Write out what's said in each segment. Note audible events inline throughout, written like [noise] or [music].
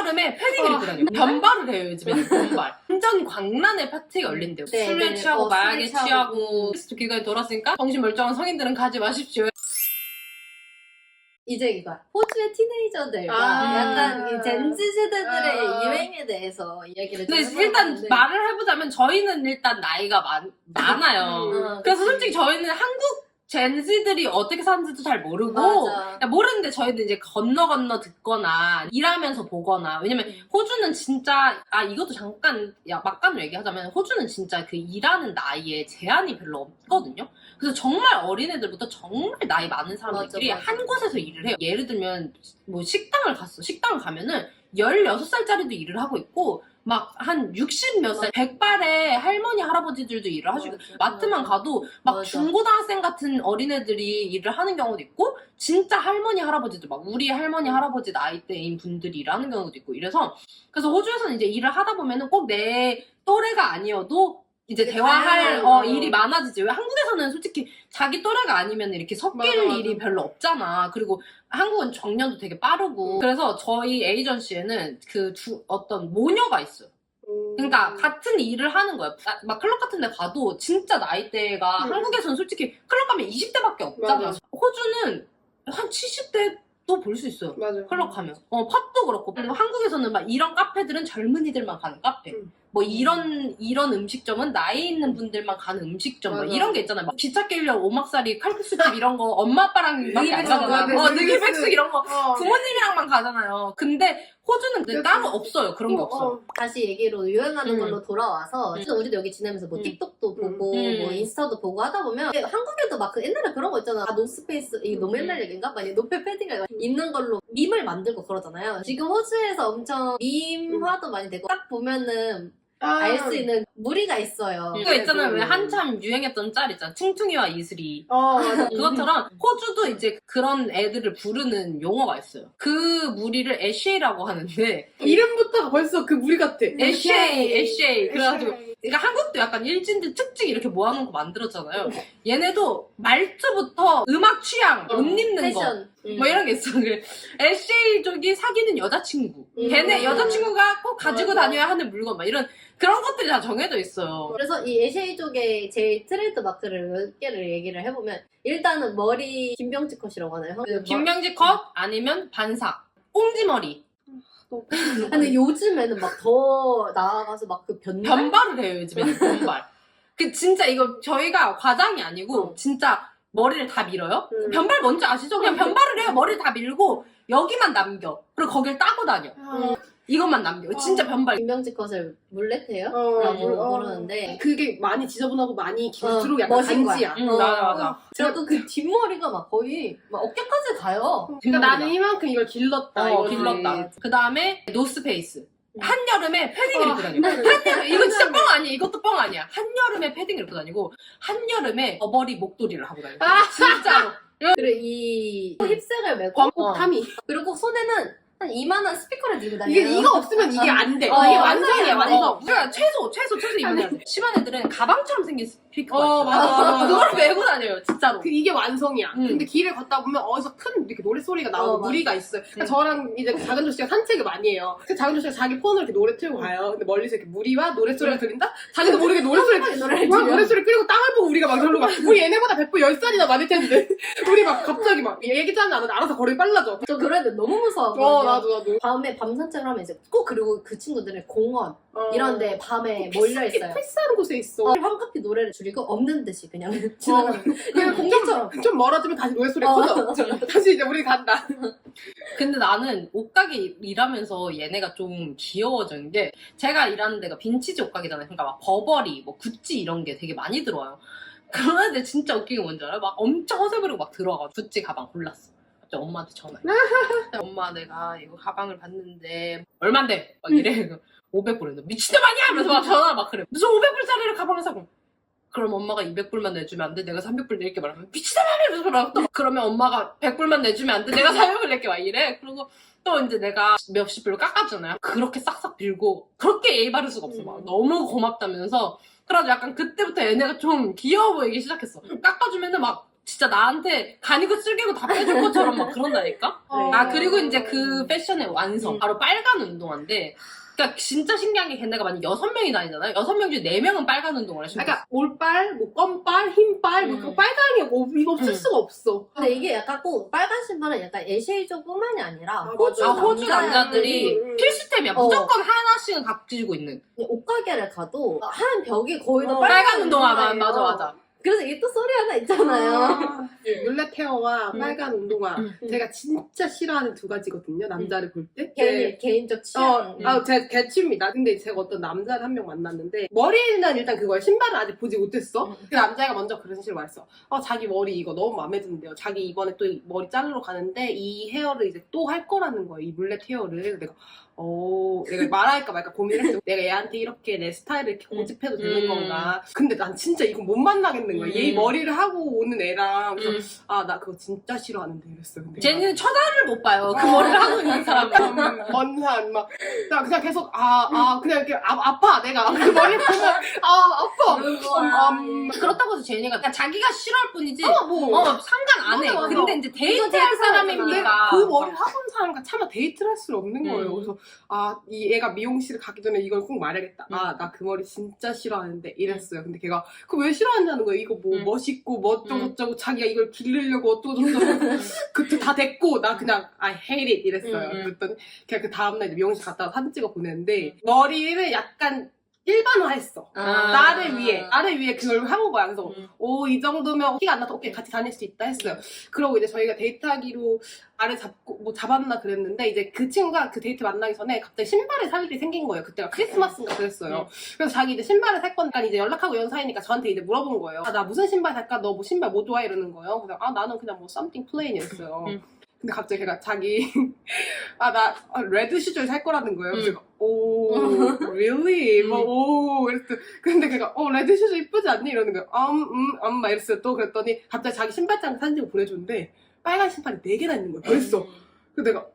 한여름에 패딩을 입고 다녀요. 변발을 해요, 요즘에는 변발. 완전 광란의 파티가 열린대요. 네, 술에 네. 취하고 어, 마약에 술에 취하고. 취하고 스트 기간이 돌았으니까 정신 멀쩡한 성인들은 가지 마십시오. 이제 이거 호주의 티네이저들과 아. 약간 이 젠지 세대들의 아. 유행에 대해서 이야기를 좀 근데 일단 해봤는데. 말을 해보자면 저희는 일단 나이가 많, 많아요. 음, 그래서 그치. 솔직히 저희는 한국 젠지들이 어떻게 사는지도 잘 모르고 맞아. 그냥 모르는데 저희는 이제 건너 건너 듣거나 일하면서 보거나 왜냐면 음. 호주는 진짜 아 이것도 잠깐 야 막간으로 얘기하자면 호주는 진짜 그 일하는 나이에 제한이 별로 없거든요. 그래서 정말 어린애들부터 정말 나이 많은 사람들끼리 맞아, 맞아. 한 곳에서 일을 해요. 예를 들면 뭐 식당을 갔어. 식당을 가면은 16살짜리도 일을 하고 있고 막 한 60 몇 살, 백발의 할머니 할아버지들도 일을 하시고 맞아. 마트만 가도 막 맞아. 중고등학생 같은 어린애들이 일을 하는 경우도 있고 진짜 할머니 할아버지들 막 우리 할머니 할아버지 나이대인 분들이 일하는 경우도 있고 이래서 그래서 호주에서는 이제 일을 하다 보면은 꼭 내 또래가 아니어도 이제 대화할 어, 어. 일이 많아지지 왜 한국에서는 솔직히 자기 또래가 아니면 이렇게 섞일 맞아, 맞아. 일이 별로 없잖아 그리고 한국은 정년도 되게 빠르고 그래서 저희 에이전시에는 그 두, 어떤 모녀가 있어요 음. 그러니까 같은 일을 하는 거예요. 아, 막 클럽 같은 데 가도 진짜 나이대가 음. 한국에서는 솔직히 클럽 가면 20대밖에 없잖아. 맞아. 호주는 한 70대도 볼 수 있어요. 맞아. 클럽 가면. 어, 팝도 그렇고. 그리고 한국에서는 막 이런 카페들은 젊은이들만 가는 카페. 음. 뭐 이런 이런 음식점은 나이 있는 분들만 가는 음식점 뭐 맞아. 이런 게 있잖아요. 막 기차 깨려 오막살이 칼국수집 이런 거 엄마 아빠랑 밖에 안 느기백숙, 가잖아. 맞아. 어, 느기백숙 이런 거 어. 부모님이랑만 가잖아요. 근데 호주는 근데 따로 없어요. 그런 게 어, 없어요. 어. 다시 얘기로 유행하는 음. 걸로 돌아와서 음. 진짜 우리도 여기 지내면서 뭐 음. 틱톡도 보고 음. 뭐 인스타도 보고 하다 보면 한국에도 막 그 옛날에 그런 거 있잖아 아, 노스페이스 이거 너무 음. 옛날 얘기인가? 아니 노페 패딩을 입는 걸로 밈을 만들고 그러잖아요 지금 호주에서 엄청 밈화도 많이 되고 딱 보면은 아. 알 수 있는 무리가 있어요 그거 있잖아요. 왜 음. 한참 유행했던 짤 있잖아. 퉁퉁이와 이슬이. 어, 맞아. [laughs] 그것처럼 호주도 이제 그런 애들을 부르는 용어가 있어요. 그 무리를 애쉬라고 하는데 [laughs] 이름부터가 벌써 그 무리 같아. 애쉬, 애쉬. 그래가지고 그러니까 한국도 약간 일진들 특징 이렇게 모아놓은 거 만들었잖아요. 얘네도 말투부터 음악 취향, 어, 옷 입는 거. 패션 뭐 이런 게 있어. 그 애쉬 쪽이 사귀는 여자친구. 음. 걔네 여자친구가 꼭 가지고 맞아. 다녀야 하는 물건 막 이런 그런 것들이 다 정해져 있어요. 그래서 이 에시아 쪽에 제일 트레이드 마크를 몇 개를 얘기를 해보면 일단은 머리 김병지 컷이라고 하나요? 그 머- 김명지 컷 아니면 반삭. 꽁지머리. 근데 요즘에는 막 더 나아가서 막 그 변발? 변발을 해요, 요즘에는 변발. [laughs] 그 진짜 이거 저희가 과장이 아니고 진짜 머리를 다 밀어요? 음. 변발 뭔지 아시죠? 그냥 변발을 해요. 머리를 다 밀고 여기만 남겨. 그리고 거길 따고 다녀. 아, 이것만 남겨. 진짜 변발. 김병지 컷을 물레테요? 어, 라고 어. 부르는데 그게 많이 지저분하고 많이 어, 약간 멋인 거야. 간지야. 응, 어. 맞아, 맞아. 저도 그 뒷머리가 막 거의 막 어깨까지 가요. 그러니까 나는 이만큼 이걸 길렀다. 어, 이거지. 길렀다. 그 다음에 노스페이스. 음. 한여름에 패딩을 어, 입고 다니고. 한여름, 이거 진짜 뻥 아니야. 이것도 뻥 아니야. 한여름에 패딩을 입고 다니고, 한여름에 버버리 목도리를 하고 다니고. 아. 진짜로. 그리고 이 힙색을 메고 광고 탐이. 그리고 손에는 한 이만한 스피커를 들고 다녀요. 이게 이거 없으면 이게 안 돼. 어, 이게 완성이야, 완성. 그러니까 최소, 최소, 최소 입어야 돼. 심한 애들은 가방처럼 생긴 스피커가 어, 있어요. 맞아, 맞아, 맞아. 그걸 메고 다녀요, 진짜로. 그 이게 완성이야. 음. 근데 길을 걷다 보면 어디서 큰 이렇게 노래 소리가 나오고 어, 맞아. 무리가 있어요. 그러니까 음. 저랑 이제 작은 조씨가 산책을 많이 해요. 그 작은 조씨가 자기 폰으로 이렇게 노래 틀고 가요. 근데 멀리서 이렇게 무리와 노래 소리가 들린다? 자기도 모르게 노래 소리 노래를 막 들려. 노래 소리 끌고 땅을 보고 우리가 막 저러고 막 우리 얘네보다 100보 10살이나 많을 텐데 [laughs] 우리 막 갑자기 막 얘기하지 않아도 알아서 걸음이 빨라져. 저 그런데 너무 무서워. 어 나도 나도. 밤에 밤 산책을 하면 이제 꼭 그리고 그 친구들은 공원 어. 이런데 밤에 몰려 있어요. 패스하는 곳에 있어. 어, 황급히 노래를 줄이고 없는 듯이 그냥 [laughs] 지나가는 그 그냥 공기처럼. 좀 멀어지면 다시 노래 소리 어. 커져. 다시 이제 우리 간다. 근데 나는 옷가게 일하면서 얘네가 좀 귀여워진 게 제가 일하는 데가 빈티지 옷가게잖아요. 그러니까 막 버버리, 뭐 구찌 이런 게 되게 많이 들어와요. 그런 애들 진짜 웃긴 게 뭔지 알아요? 막 엄청 허세 부리고 막 들어와가 구찌 가방 골랐어. 갑자기 엄마한테 전화해. [laughs] 엄마 내가 이거 가방을 봤는데 얼만데? 막 이래. 500불에 [laughs] 미친놈 아니야? 이러면서 막 전화 막 그래. 무슨 500불짜리를 가방을 사고. 그럼 엄마가 200불만 내주면 안 돼? 내가 300불 낼게 말하면 미친놈 아니야? 이러면서 막 또 그러면 엄마가 100불만 내주면 안 돼? 내가 400불 낼게 막 이래. 그리고 또 이제 내가 몇십 불로 깎아주잖아요. 그렇게 싹싹 빌고 그렇게 예의 바를 수가 없어. 막 음. 너무 고맙다면서 그래가지고 약간 그때부터 얘네가 좀 귀여워 보이기 시작했어. 깎아주면은 막 진짜 나한테 간이고 쓸개고 다 빼줄 것처럼 막 그런다니까? 어. 아 그리고 이제 그 패션의 완성 음. 바로 빨간 운동화인데 그러니까 진짜 신기한 게 걔네가 만약 여섯 명이 다니잖아요 여섯 명 중에 네 명은 빨간 운동화를 신고 그러니까 올빨, 뭐 껌빨, 흰빨, 뭐 음. 그 빨강이 뭐 이거 없을 음. 수가 없어. 근데 이게 약간 꼭 빨간 신발은 약간 에시아족뿐만이 아니라 아, 호주, 아, 호주 남자들이 음, 음. 필수템이야 어. 무조건 하나씩은 가지고 있는 옷가게를 가도 한 벽이 거의 다 어, 빨간, 빨간 운동화만. 맞아 맞아 그래서 이게 또 소리 하나 있잖아요. 아, [laughs] 뮬렛 헤어와 음. 빨간 운동화. 음. 제가 진짜 싫어하는 두 가지거든요. 남자를 볼 때. 개인, 네. 개인적 어, 취향. 아, 제 개취입니다. 근데 제가 어떤 남자를 한 명 만났는데, 머리는 일단 그거야. 신발은 아직 보지 못했어. 음. 그 남자애가 먼저 그런 식으로 말했어. 어, 자기 머리 이거 너무 마음에 드는데요. 자기 이번에 또이 머리 자르러 가는데, 이 헤어를 이제 또 할 거라는 거야. 이 헤어를. 내가, 어, 내가 말할까 말까 고민을 했어. 내가 얘한테 이렇게 내 스타일을 이렇게 고집해도 되는 음. 건가. 근데 난 진짜 이거 못 만나겠는 거야. 얘 음. 머리를 하고 오는 애랑. 그래서, 음. 아, 나 그거 진짜 싫어하는데 이랬어. 근데 쟤는 쳐다를 못 봐요 그 머리를 하고 있는 사람은 [laughs] 먼산 막. 나 그냥 계속 아, 아, 그냥 이렇게 아, 아파 내가 그 머리 보면 아, 아파. 음, 그렇다고 해서 제니가 그냥 자기가 싫어할 뿐이지 어, 뭐. 어 상관 안 해. 맞아, 맞아. 근데 이제 데이트할 사람이니까. 그 머리를 하고 온 사람과 차마 데이트를 할 수는 없는 거예요. 음. 그래서 아, 이 애가 미용실을 가기 전에 이걸 꼭 말해야겠다. 음. 아, 나 그 머리 진짜 싫어하는데 이랬어요. 근데 걔가 그 왜 싫어하냐는 거예요. 이거 뭐 음. 멋있고 뭐 어쩌고저쩌고 자기가 이걸 기르려고 어쩌고저쩌고 그때 다 됐고 나 그냥 I hate it 이랬어요. 음, 음. 그랬더니 걔가 그 다음날 미용실 갔다가 사진 찍어 보냈는데 머리를 약간 일반화했어. 아. 나를 위해 나를 위해 그걸 한 거야. 그래서 음. 오 이 정도면 티가 안 나서 오케이 같이 다닐 수 있다 했어요. 그러고 이제 저희가 데이트하기로 알을 잡고 뭐 잡았나 그랬는데 이제 그 친구가 그 데이트 만나기 전에 갑자기 신발을 살 일이 생긴 거예요. 그때가 크리스마스인가 그랬어요. 그래서 자기 이제 신발을 살 거니까 이제 연락하고 연 사이니까 저한테 이제 물어본 거예요. 아, 나 무슨 신발 살까? 너 뭐 신발 뭐 좋아해? 이러는 거예요. 그래서 아 나는 그냥 뭐 something plain이었어요. 음. 근데 갑자기 걔가 자기 [laughs] 아 나 레드 슈즈를 살 거라는 거예요. 그래서 음. 제가 오 [laughs] really 음. 뭐오 그랬어. 근데 걔가 어 레드 슈즈 이쁘지 않니 이러는 거예요. 음음음막 이랬어요. 또 그랬더니 갑자기 자기 신발장 사진 찍어 보내줬는데 빨간 신발이 네 개나 있는 거예요. 벌써. 그래서 내가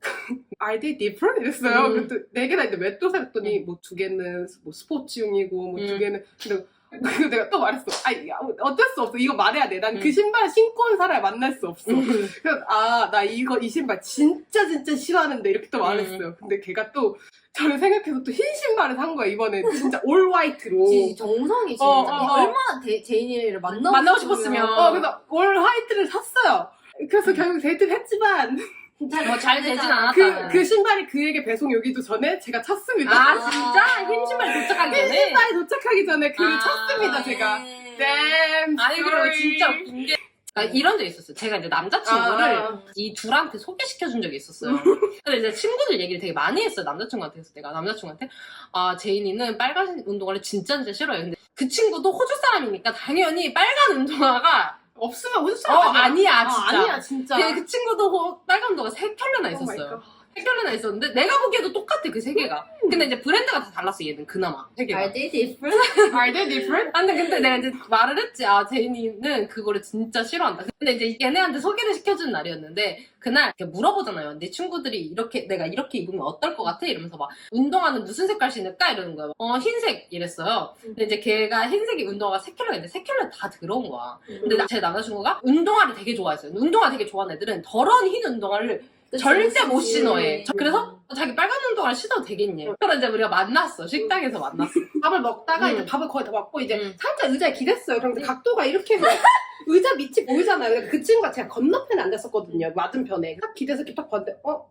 [laughs] Are they different? 이랬어요. 음. 그랬더니 네 개나 있는데 왜또 샀더니 뭐 두 개는 뭐 스포츠용이고 뭐두 음. 개는 근데 그래서 내가 또 말했어. 아 어쩔 수 없어. 이거 말해야 돼. 난그 음. 신발 신고 온 사람을 만날 수 없어. 그래서 아 나 이거 이 신발 진짜 진짜 싫어하는데 이렇게 또 말했어요. 근데 걔가 또 저를 생각해서 또 흰 신발을 산 거야 이번에 진짜 올 화이트로. 지- 정성이 진짜 어, 어, 어. 얼마나 데, 제인이를 만나고, 만나고 싶었으면. 어 그래서 올 화이트를 샀어요. 그래서 결국 데이트를 했지만 뭐 잘 되진 그, 않았다. 그 신발이 그에게 배송이 오기도 전에 제가 찼습니다. 아 진짜 흰 신발 도착하기 흰 전에. 신발이 도착하기 전에 그를 아, 찼습니다 제가. 네. Damn 아니 그리고. 진짜 웃긴 게. 아, 이런 적 있었어요. 제가 이제 남자친구를 아. 이 둘한테 소개시켜 준 적이 있었어요. 근데 이제 친구들 얘기를 되게 많이 했어요. 남자친구한테. 그래서 내가 남자친구한테 아 제인이는 빨간 운동화를 진짜 진짜 싫어요. 근데 그 친구도 호주 사람이니까 당연히 빨간 운동화가 없으면 호주 어 아니야 아, 진짜. 아니야 진짜. 근데 그 친구도 호- 빨간 운동화 세 켤레나 Oh 있었어요. 세 켤레나 있었는데 내가 보기에도 똑같아 그 세 개가. 근데 이제 브랜드가 다 달랐어 얘는 그나마 세 개가. Are they different? [laughs] Are they different? 아, 근데, 근데 내가 이제 말을 했지. 아, 제인이는 그거를 진짜 싫어한다. 근데 이제 얘네한테 소개를 시켜준 날이었는데, 그날 이렇게 물어보잖아요. 내 친구들이 이렇게, 내가 이렇게 입으면 어떨 것 같아? 이러면서 막, 운동화는 무슨 색깔 신을까? 이러는 거야. 어, 흰색 이랬어요. 근데 이제 걔가 흰색이 운동화가 세 켤레가 있는데, 세 켤레 다 들어온 거야. 근데 나- 제 남자친구가 운동화를 되게 좋아했어요. 운동화 되게 좋아하는 애들은 더러운 흰 운동화를 절대 못 신어해. 저- 그래서 자기 빨간 운동화를 신어도 되겠니? 그래서 이제 우리가 만났어. 식당에서 만났어. 밥을 먹다가 음. 이제 밥을 거의 다 먹고 이제 음. 살짝 의자에 기댔어요. 그럼 각도가 이렇게 해서 [laughs] 의자 밑이 보이잖아요. 그러니까 그 친구가 제가 건너편에 앉았었거든요. 맞은편에. 딱 기대서 이렇게 딱 봤는데 어?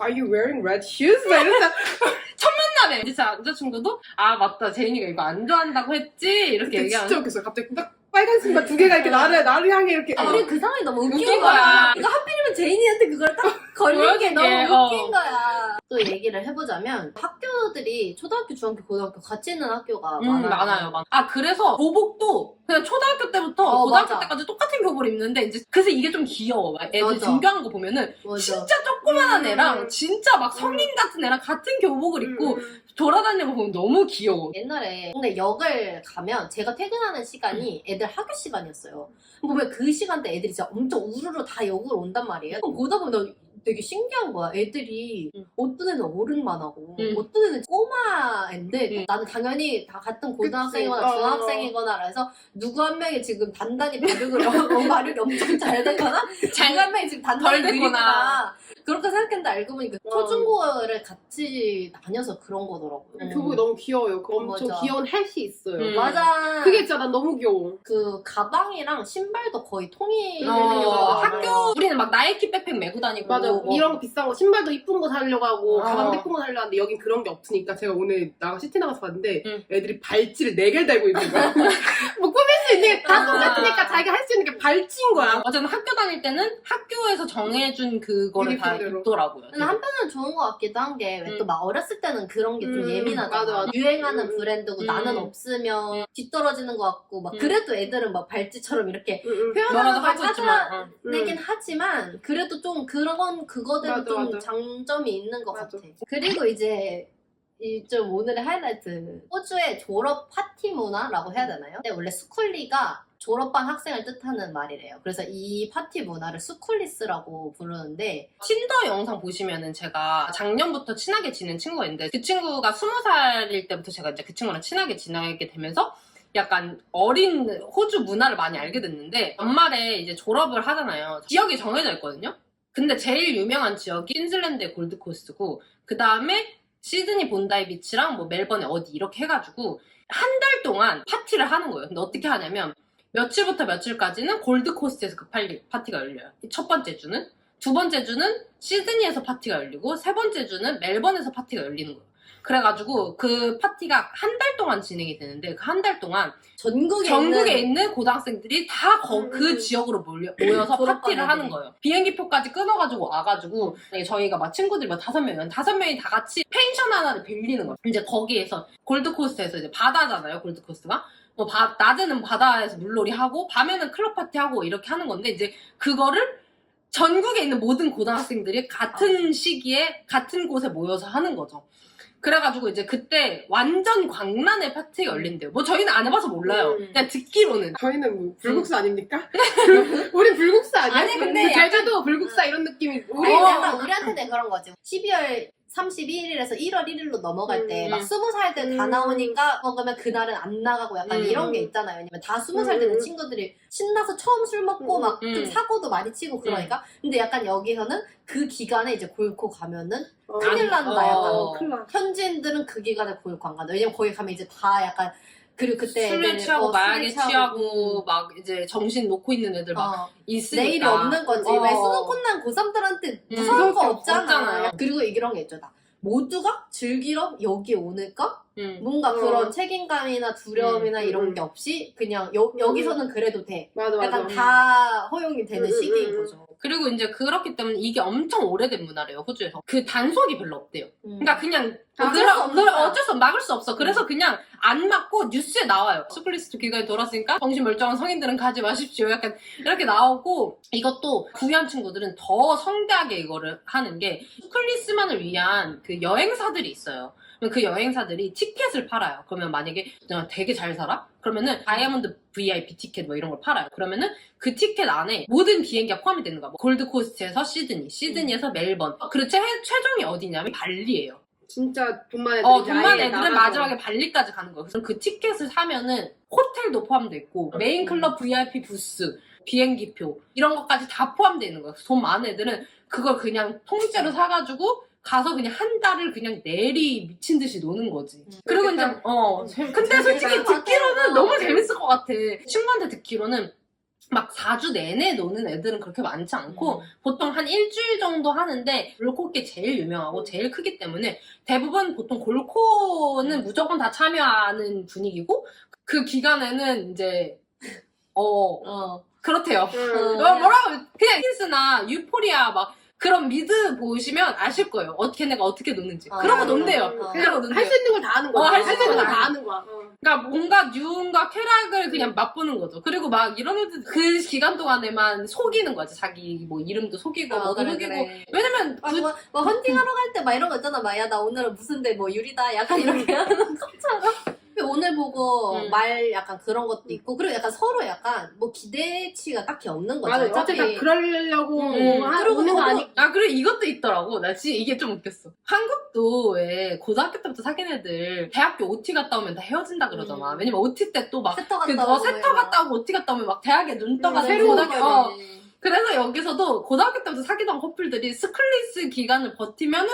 Are you wearing red shoes? 막 이러면서 다음에 이제 제 남자친구도 아 맞다 제인이가 이거 안 좋아한다고 했지 이렇게 얘기하는 진짜 웃겼어요. 갑자기 딱 빨간 신발 두 개가 이렇게 나를 나를 향해 이렇게 아, 우리 그 상황이 너무 웃긴, 웃긴 거야. 거야. 이거 하필이면 제인이한테 그걸 딱 걸린 게 보여줄게, 너무 어. 웃긴 거야. 또 얘기를 해보자면 학교들이 초등학교, 중학교, 고등학교 같이 있는 학교가 음, 많아요. 많아요, 많아. 아, 그래서 교복도 그냥 초등학교 때부터 어, 고등학교 맞아. 때까지 똑같은 교복을 입는데, 이제, 그래서 이게 좀 귀여워. 막 애들 맞아. 등교하는 거 보면은, 맞아. 진짜 조그만한 음. 애랑, 진짜 막 성인 같은 애랑 같은 교복을 입고 음. 돌아다니는 거 보면 너무 귀여워. 옛날에 근데 역을 가면 제가 퇴근하는 시간이 애들 학교 시간이었어요. 보면 그 시간대 애들이 진짜 엄청 우르르 다 역으로 온단 말이에요. 그럼 보다 보면 되게 신기한 거야. 애들이 응. 어떤 애는 어른만 하고 응. 어떤 애는 꼬마인데 응. 나는 당연히 다 같은 고등학생이거나 그치. 어. 중학생이거나 해서 누구 한 명이 지금 단단히 발육을 어, 발육이 엄청 잘 되거나 누구 한 명이 지금 단단히 덜 되거나. 느리거나 그렇게 생각했는데 알고 보니까 어. 초중고를 같이 다녀서 그런 거더라고요. 교복이 너무 귀여워요. 그 엄청 맞아. 귀여운 햇이 있어요. 음. 맞아. 그게 진짜 난 너무 귀여워. 그 가방이랑 신발도 거의 통일되는 어, 경우가 학교 많아요. 우리는 막 나이키 백팩 메고 다니고 맞아. 뭐 이런 거 비싼 거 신발도 이쁜 거 사려고 하고 어. 가방 예쁜 거 사려고 하는데 여긴 그런 게 없으니까 제가 오늘 나가 시티 나가서 봤는데 응. 애들이 발찌를 4개를 달고 있는 거야. [laughs] 뭐 꾸밀 수 있는 게다 아. 똑같으니까 자기가 할 수 있는 게 발찌인 거야. 어쨌든 학교 다닐 때는 학교에서 정해준 그거를 다 유니폼대로. 입더라고요. 근데 한편은 좋은 것 같기도 한 게 왜 또 음. 막 어렸을 때는 그런 게 좀 음, 예민하잖아. 맞아, 맞아. 유행하는 음, 브랜드고 음. 나는 없으면 뒤떨어지는 것 같고 막 음. 그래도 애들은 막 발찌처럼 이렇게 응, 응. 뭐라도 표현하는 걸 하고 있지만 어. 찾아내긴 하지만 그래도 좀 그런 그거대로 맞아, 좀 맞아. 장점이 있는 것 맞아. 같아. 그리고 이제 이 좀 오늘의 하이라이트 호주의 졸업 파티 문화라고 해야 되나요? 근데 원래 스쿨리가 졸업반 학생을 뜻하는 말이래요. 그래서 이 파티 문화를 스쿨리스라고 부르는데 틴더 영상 보시면은 제가 작년부터 친하게 지낸 친구가 있는데 그 친구가 스무 살일 때부터 제가 이제 그 친구랑 친하게 지내게 되면서 약간 어린 호주 문화를 많이 알게 됐는데 연말에 이제 졸업을 하잖아요. 지역이 정해져 있거든요. 근데 제일 유명한 지역이 퀸즐랜드의 골드코스트고 그 다음에 시드니 본다이 비치랑 뭐 멜번에 어디 이렇게 해가지고 한 달 동안 파티를 하는 거예요. 근데 어떻게 하냐면 며칠부터 며칠까지는 골드코스트에서 그 파티가 열려요. 첫 번째 주는. 두 번째 주는 시드니에서 파티가 열리고 세 번째 주는 멜번에서 파티가 열리는 거예요. 그래가지고 그 파티가 한 달 동안 진행이 되는데 그 한 달 동안 전국에, 전국에 있는 있는 고등학생들이 다 그 음. 지역으로 몰려, 모여서 파티를. 하는 거예요. 비행기 표까지 끊어가지고 와가지고 네, 저희가 막 친구들이 막 다섯 명이 다섯 명이 다 같이 펜션 하나를 빌리는 거예요. 이제 거기에서 골드코스트에서 이제 바다잖아요. 골드코스트가. 뭐 바- 낮에는 바다에서 물놀이 하고 밤에는 클럽 파티 하고 이렇게 하는 건데 이제 그거를 전국에 있는 모든 고등학생들이 같은 시기에 같은 곳에 모여서 하는 거죠. 그래가지고 이제 그때 완전 광란의 파티가 열린대요. 뭐 저희는 안 해봐서 몰라요. 음. 그냥 듣기로는. 저희는 뭐 불국사 아닙니까? [laughs] 우리 불국사 아니야? 아니, 근데 제주도 불국사 이런 느낌이 우리 우리 어. 약간 우리한테는 그런 거지. 12월 31일에서 1월 1일로 넘어갈 때 음. 막 20살 때 다 음. 나오니까 먹으면 그날은 안 나가고 약간 음. 이런 게 있잖아요. 왜냐면 다 20살 되는 음. 친구들이 신나서 처음 술 먹고 음. 막좀 음. 사고도 많이 치고 그러니까. 근데 약간 여기서는 그 기간에 이제 골코 가면은 어. 큰일 난다 어. 약간. 어. 현지인들은 그 기간에 골코 안 간다. 왜냐면 거기 가면 이제 다 약간 그리고 그때 술에 애들, 취하고 어, 마약에 술에 취하고 막 이제 정신 놓고 있는 애들 막 어. 있으니까. 내일이 없는 거지. 어. 왜 수능 끝난 고3들한테 음, 무서운 거 없잖아. 없잖아요. 그리고 이런 게 있죠. 다. 모두가 즐기러 여기에 오니까 음. 뭔가 어. 그런 책임감이나 두려움이나 음, 이런 음. 게 없이 그냥 여, 여기서는 그래도 돼. 맞아 맞아. 약간 다 허용이 되는 음, 음, 시기인 음. 거죠. 그리고 이제 그렇기 때문에 이게 엄청 오래된 문화래요, 호주에서. 그 단속이 별로 없대요. 음. 그러니까 그냥 막을 그러- 수 없는 그걸. 어쩔 수 없어 막을 수 없어. 그래서 그냥 안 맞고 뉴스에 나와요. 스쿨리스트 기간이 돌았으니까 정신 멀쩡한 성인들은 가지 마십시오. 약간 이렇게 나오고 이것도 구현 친구들은 더 성대하게 이거를 하는 게 스쿨리스만을 위한 그 여행사들이 있어요. 그 여행사들이 티켓을 팔아요. 그러면 만약에 되게 잘 살아? 그러면은 다이아몬드 VIP 티켓 뭐 이런 걸 팔아요. 그러면은 그 티켓 안에 모든 비행기가 포함이 되는 거야. 뭐 골드코스트에서 시드니, 시드니에서 멜번. 그리고 최, 최종이 어디냐면 발리예요. 진짜 돈만 애들 어, 돈만 애들은 나가서. 마지막에 발리까지 가는 거예요. 그래서 그 티켓을 사면은 호텔도 포함돼 있고 메인 클럽 VIP 부스, 비행기표 이런 것까지 다 포함되어 있는 거예요. 돈 많은 애들은 그걸 그냥 통째로 사가지고 가서 그냥 한 달을 그냥 내리 미친 듯이 노는 거지. 그리고 이제 그렇겠다. 어 근데 솔직히 듣기로는. 너무 재밌을 것 같아. 친구한테 듣기로는 막 4주 내내 노는 애들은 그렇게 많지 않고 음. 보통 한 일주일 정도 하는데 골코게 제일 유명하고 제일 크기 때문에 대부분 보통 골코는 무조건 다 참여하는 분위기고 그 기간에는 이제 어 어. 그렇대요. 응. 어. 뭐- 뭐라고 그냥 힌스나 유포리아 막 그런 미드 보시면 아실 거예요. 어떻게 내가 어떻게 노는지. 어. 그러고 어. 논대요. 어. 그러고 논대요. 할 수 있는 걸 다 하는 거야. 어, 할수 있는 걸걸다다 하는 거야. 어. 그러니까 뭔가 유흥과 쾌락을 그냥 맛보는 거죠. 그리고 막 이런 애들 그 기간 동안에만 속이는 거지. 자기 뭐 이름도 속이고 어, 뭐도 그래, 속이고. 그래. 왜냐면 아, 그- 뭐, 뭐 헌팅하러 갈 때 막 이런 거 있잖아. 막, 야, 나 오늘은 무슨 데뭐 유리다. 약간 이렇게 하는 것처럼. 오늘 보고 음. 말 약간 그런 것도 있고 그리고 약간 서로 약간 뭐 기대치가 딱히 없는 거죠. 맞아요. 어차피 다 그러려고 음. 하- 그리고 오는 거 저도- 아니 아, 그리고 이것도 있더라고. 나 진짜 이게 좀 웃겼어. 한국도 왜 고등학교 때부터 사귄 애들 대학교 OT 갔다 오면 다 헤어진다 그러잖아. 음. 왜냐면 OT 때 또 막 세터 그, 갔다 어, 오고 세터 갔다 오고 OT 갔다 오면 막 대학에 눈 떠가지고 음, 새로운 거야. 어. 그래서 여기서도 고등학교 때부터 사귀던 커플들이 스클리스 기간을 버티면은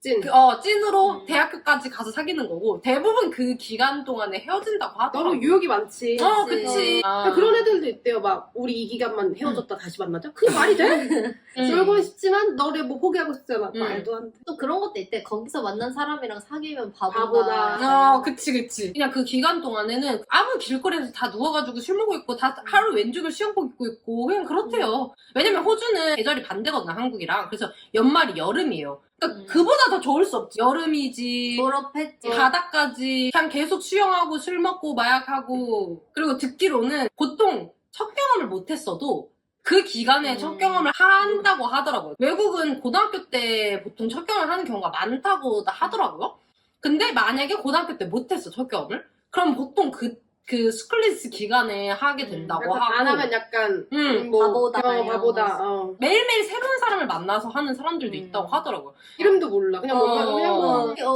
찐. 그, 어, 찐으로 음. 대학교까지 가서 사귀는 거고 대부분 그 기간 동안에 헤어진다고 하더라고. 너무 유혹이 많지. 어, 그치. 아, 그런 애들도 있대요. 막 우리 이 기간만 헤어졌다 다시 만나자. 그게 말이 돼? [laughs] 음. 놀고 싶지만 너를 뭐 포기하고 싶잖아. 음. 말도 안 돼. 또 그런 것도 있대. 거기서 만난 사람이랑 사귀면 바보다. 바보다. 어, 그치, 그치. 그냥 그 기간 동안에는 아무 길거리에서 다 누워가지고 술 먹고 있고, 다 하루 왼쪽을 수영복 입고 있고, 그냥 그렇대요. 왜냐면 호주는 계절이 반대거든요, 한국이랑. 그래서 연말이 여름이에요. 그러니까 음. 그보다 더 좋을 수 없지. 여름이지. 졸업했지. 바다까지 그냥 계속 수영하고 술 먹고 마약하고 그리고 듣기로는 보통 첫 경험을 못했어도 그 기간에 음. 첫 경험을 한다고 하더라고요. 외국은 고등학교 때 보통 첫 경험을 하는 경우가 많다고 하더라고요. 근데 만약에 고등학교 때 못했어 첫 경험을 그럼 보통 그, 그 스쿨리스 기간에 하게 된다고 약간 하고 안 하면 약간 음, 뭐, 바보다, 어, 바보다. 거. 어. 매일매일 새로운 사람을 만나서 하는 사람들도 음. 있다고 하더라고요. 이름도 몰라. 그냥 뭔가 어. 그냥 어, 뭐 어, 땡큐,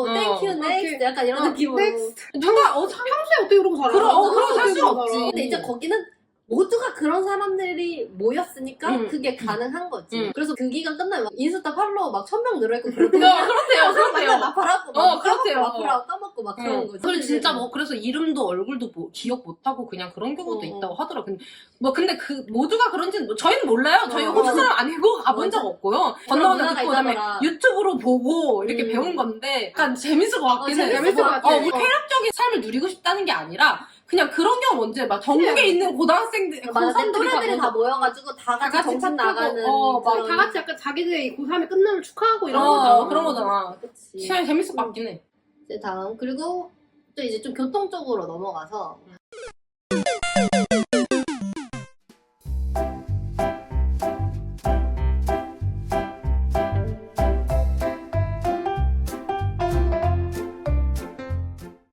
어. 넥스트. 약간 이런 어, 느낌으로. 넥스트. 누가 어 참- 평소에 어떻게 그러고 살아? 그럼, 어, 수가 그러고 없지. 근데 이제 거기는 모두가 그런 사람들이 모였으니까 음. 그게 가능한 거지. 음. 그래서 그 기간 끝나면 막 인스타 팔로워 막천 명 늘어있고 그러더니 어, 그렇대요, 그렇대요. 나팔하고 어, 막 그렇대요. 나팔하고 까먹고 막 그런 응. 거지. 그리고 진짜 뭐 그래서 이름도 얼굴도 뭐 기억 못하고 그냥 그런 경우도 어. 있다고 하더라고. 근데 뭐 근데 그 모두가 그런지는 뭐 저희는 몰라요. 저희 어. 호주 사람 아니고 가본. 적 없고요. 그런 문화가 듣고 그다음에 있다더라. 유튜브로 보고 이렇게 음. 배운 건데 약간 재밌을 것 같긴 어, 해. 재밌을 것 같아. 어, 우리 쾌락적인 삶을 누리고 싶다는 게 아니라 그냥 그런 경우 언제 막 전국에 그냥. 있는 고등학생들 맞아, 고3들이 또래들이 다 모여가지고 다 같이 같이 타고, 나가는 어, 막 그런- 다 같이 약간 자기들의 고3의 끝남을 축하하고 이런 어, 거잖아. 그런 거잖아. 그치. 시간이 재밌을 것 같긴 해. 이제 다음 그리고 또 이제 좀 교통 쪽으로 넘어가서